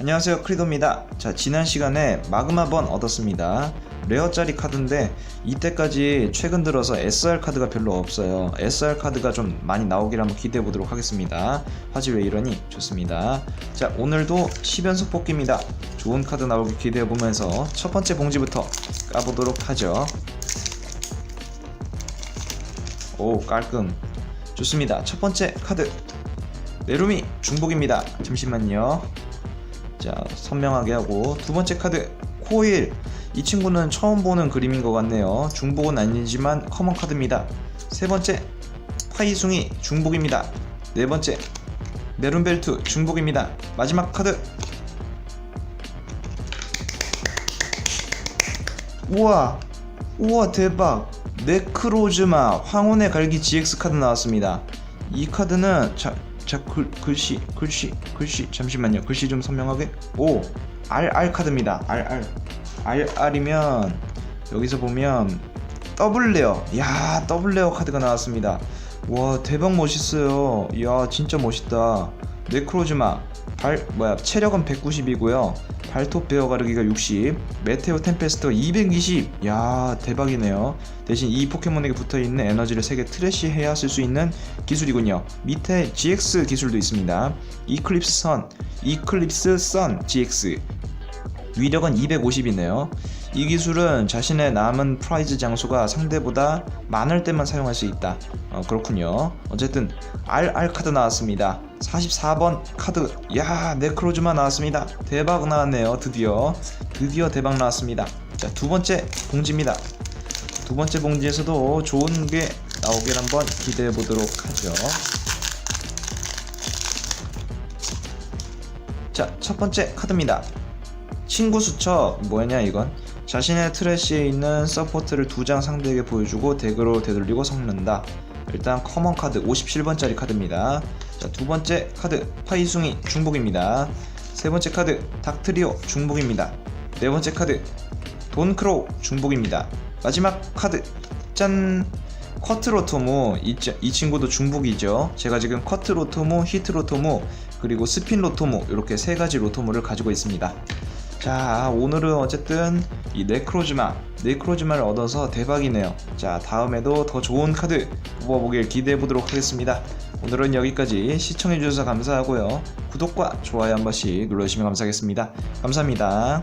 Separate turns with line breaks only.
안녕하세요 크리도입니다. 자 지난 시간에 마그마번 얻었습니다. 레어짜리 카드인데 이때까지 최근 들어서 SR 카드가 별로 없어요. SR 카드가 좀 많이 나오길 한번 기대해 보도록 하겠습니다. 화질 왜 이러니? 좋습니다. 자 오늘도 10연속 뽑기입니다. 좋은 카드 나오길 기대해 보면서 첫 번째 봉지부터 까보도록 하죠. 오 깔끔. 좋습니다. 첫 번째 카드. 메루미 중복입니다. 잠시만요 자 선명하게 하고 두 번째 카드 코일. 이 친구는 처음 보는 그림인 것 같네요. 중복은 아니지만 커먼 카드입니다. 세 번째 파이숭이 중복입니다. 네 번째 메룬벨트 중복입니다. 마지막 카드. 우와 우와 대박. 네크로즈마 황혼의 갈기 GX 카드 나왔습니다. 이 카드는 자, 자 글, 글씨 글씨 글씨. 잠시만요. 글씨 좀 선명하게. 오 RR 카드입니다. RR RR이면 여기서 보면 더블 레어. 야 더블 레어 카드가 나왔습니다. 와 대박 멋있어요. 이야 진짜 멋있다. 네크로즈마 발 뭐야 체력은 190이고요 발톱 베어 가르기가 60 메테오 템페스트가 220 야 대박이네요 대신 이 포켓몬에게 붙어 있는 에너지를 3개 트래시해야 쓸 수 있는 기술이군요 밑에 GX 기술도 있습니다 이클립스 선 이클립스 선 GX 위력은 250이네요. 이 기술은 자신의 남은 프라이즈 장소가 상대보다 많을 때만 사용할 수 있다. 어, 그렇군요. 어쨌든 RR 카드 나왔습니다. 44번 카드. 야, 네크로즈마 나왔습니다. 대박 나왔네요. 드디어. 드디어 대박 나왔습니다. 자, 두 번째 봉지입니다. 두 번째 봉지에서도 좋은 게 나오길 한번 기대해 보도록 하죠. 자, 첫 번째 카드입니다. 친구 수첩 뭐냐 이건 자신의 트래시에 있는 서포트를 두 장 상대에게 보여주고 덱으로 되돌리고 섞는다 일단 커먼 카드 57번짜리 카드입니다. 자 두 번째 카드 파이숭이 중복입니다. 세 번째 카드 닥트리오 중복입니다. 네 번째 카드 돈크로우 중복입니다. 마지막 카드 짠! 커트로토무 이, 자- 이 친구도 중복이죠. 제가 지금 커트로토무 히트로토무 그리고 스핀로토무 이렇게 세 가지 로토무를 가지고 있습니다 자 오늘은 어쨌든 이 네크로즈마 네크로즈마를 얻어서 대박이네요. 자 다음에도 더 좋은 카드 뽑아보길 기대해보도록 하겠습니다. 오늘은 여기까지 시청해주셔서 감사하고요. 구독과 좋아요 한 번씩 눌러주시면 감사하겠습니다. 감사합니다